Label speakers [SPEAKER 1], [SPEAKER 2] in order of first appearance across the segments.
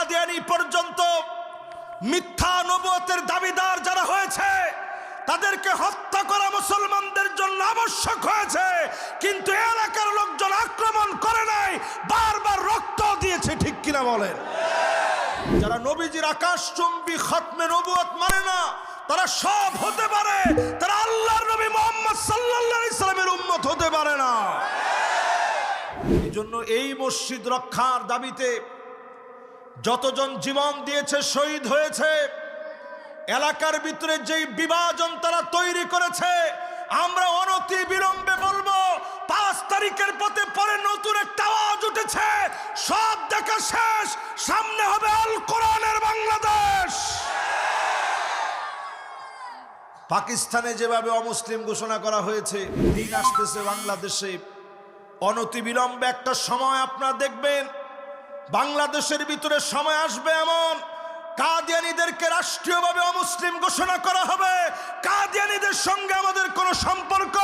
[SPEAKER 1] কাদিয়ানি পর্যন্ত। মিথ্যা নবতের দাবিদার যারা হয়েছে, তাদেরকে হত্যা করা মুসলমানদের জন্য আবশ্যক হয়েছে। কিন্তু এলাকার লোকজন আক্রমণ করে নাই, বারবার রক্ত দিয়েছে, ঠিক কিনা বলেন? যারা নবীজির আকাশচুম্বী খতমে নবুয়ত মানে না, তারা সব হতে পারে, তারা আল্লাহর নবী মোহাম্মদ সাল্লাল্লাহু আলাইহি সাল্লামের উম্মত হতে পারে না। এই জন্য এই মসজিদ রক্ষার দাবিতে যতজন জীবন দিয়েছে, শহীদ হয়েছে, এলাকার ভিতরে যেই বিভাজন তারা তৈরি করেছে, আমরা অনতি বিলম্বে বলব, পাঁচ তারিখের পথে পরে নতুন একটা আওয়াজ উঠেছে। সব দেখা শেষ, সামনে হবে আল কোরআনের বাংলাদেশ। পাকিস্তানে যেভাবে অমুসলিম ঘোষণা করা হয়েছে, দিন আসতেছে বাংলাদেশে। অনতি অনতিবিলম্বে একটা সময় আপনারা দেখবেন বাংলাদেশের ভিতরে সময় আসবে এমন। কাদিয়ানিদেরকে রাষ্ট্রীয়ভাবে অমুসলিম ঘোষণা করা হবে। কাদিয়ানিদের সঙ্গে আমাদের কোনো সম্পর্ক?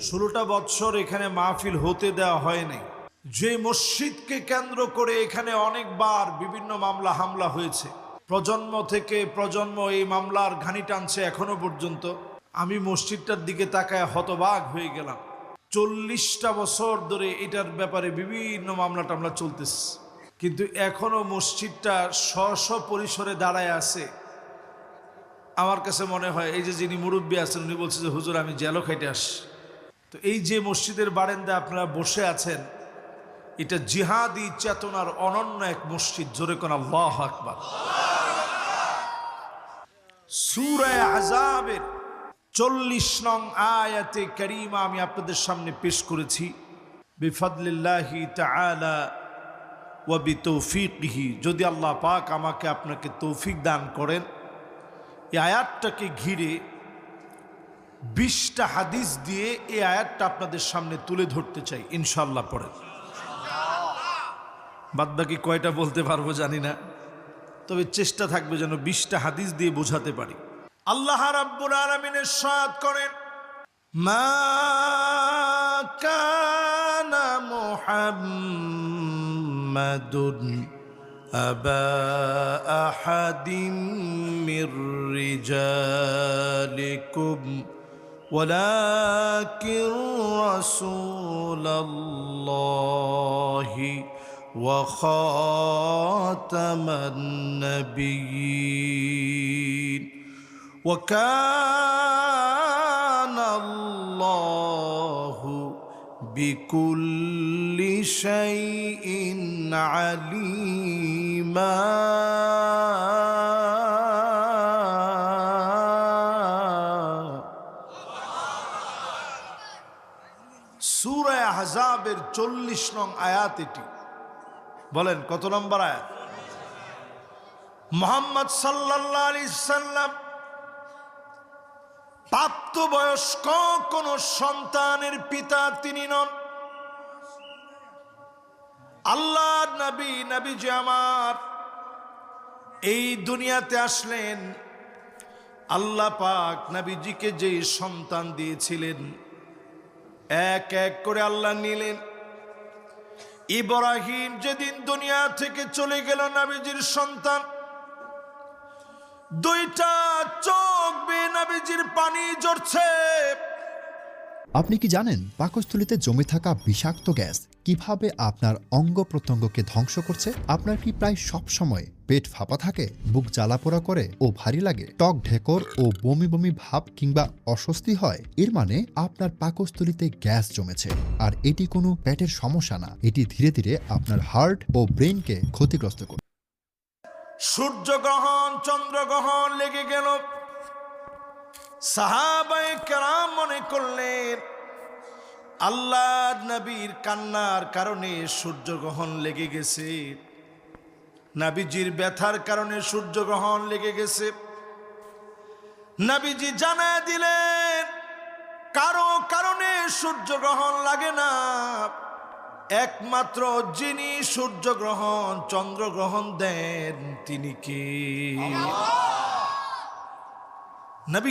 [SPEAKER 1] ষোলোটা বৎসর এখানে মাহফিল হতে দেওয়া হয়নি। যে মসজিদকে কেন্দ্র করে এখানে অনেকবার বিভিন্ন মামলা হামলা হয়েছে। প্রজন্ম থেকে প্রজন্ম এই মামলার ঘানি টানছে এখনও পর্যন্ত। আমি মসজিদটার দিকে তাকায় হতবাক হয়ে গেলাম। চল্লিশটা বছর ধরে এটার ব্যাপারে বিভিন্ন মামলা টামলা চলতেছে। কিন্তু এখনও মসজিদটা স্ব পরিসরে দাঁড়ায় আছে। আমার কাছে মনে হয় এই যে যিনি মুরব্বী আছেন, উনি বলছে যে, হুজুর, আমি জেলো খাইতে আসি তো এই যে মসজিদের বারেন্দা আপনারা বসে আছেন, এটা জিহাদি চেতনার অনন্য এক মসজিদ। জোরে কোন আল্লাহ আকবার। সুরায় আজাবের চল্লিশ নং আয়াতে করিমা আমি আপনাদের সামনে পেশ করেছি। বিফাদলিল্লাহি তাআলা ওয়া বিতৌফিকিহি। যদি আল্লাহ পাক আমাকে আপনাকে তৌফিক দান করেন, এই আয়াতটাকে ঘিরে বিশটা হাদিস দিয়ে এই আয়াতটা আপনাদের সামনে তুলে ধরতে চাই ইনশাল্লাহ পরে। বাদ বাকি কয়টা বলতে পারব জানি না, তবে চেষ্টা থাকবে যেন বিশটা হাদিস দিয়ে বোঝাতে পারি। আল্লাহ রাব্বুল আলামিনের সাদ করেন মা কানা মুহাম্মাদুন আবা আহাদিম মির রিজালিকুম ولكن رسول الله وخاتم النبيين وكان الله بكل شيء عليما সুরায় আহজাবের চল্লিশ নং আয়াত এটি বলেন কত নম্বর আয়াত মোহাম্মদ সাল্লাল্লাহু আলাইহি সাল্লাম প্রাপ্তবয়স্ক কোন সন্তানের পিতা তিনি নন। আল্লাহ নবী নবী যে আমার, এই দুনিয়াতে আসলেন, আল্লাহ পাক নবীজিকে যে সন্তান দিয়েছিলেন, এক এক করে আল্লাহ নিলেন। ইব্রাহিম যেদিন দুনিয়া থেকে চলে গেল নাবিজির সন্তান দুইটা চোখ পানি
[SPEAKER 2] আপনি কি জানেন পাকস্থলিতে জমে থাকা বিষাক্ত গ্যাস কীভাবে আপনার অঙ্গ প্রত্যঙ্গকে ধ্বংস করছে? আপনার কি প্রায় সব সময় পেট ফাঁপা থাকে, বুক জ্বালাপোড়া করে ও ভারী লাগে টক ঢেকর ও বমি বমি ভাব কিংবা অস্বস্তি হয়? এর মানে আপনার পাকস্থলিতে গ্যাস জমেছে। আর এটি কোনো পেটের সমস্যা না, এটি ধীরে ধীরে আপনার হার্ট ও ব্রেনকে ক্ষতিগ্রস্ত করবে
[SPEAKER 1] সূর্যগ্রহণ, চন্দ্রগ্রহণ লেগে গেল। সাহাবাই কেরাম মনে করলেন আল্লাহ নবীর কান্নার কারণে সূর্যগ্রহণ লেগে গেছে। নাবিজির ব্যথার কারণে সূর্যগ্রহণ লেগে গেছে। নাবিজি জানা দিলেন, কারও কারণে সূর্যগ্রহণ লাগে না। একমাত্র যিনি সূর্যগ্রহণ চন্দ্রগ্রহণ দেন তিনি কি? নবী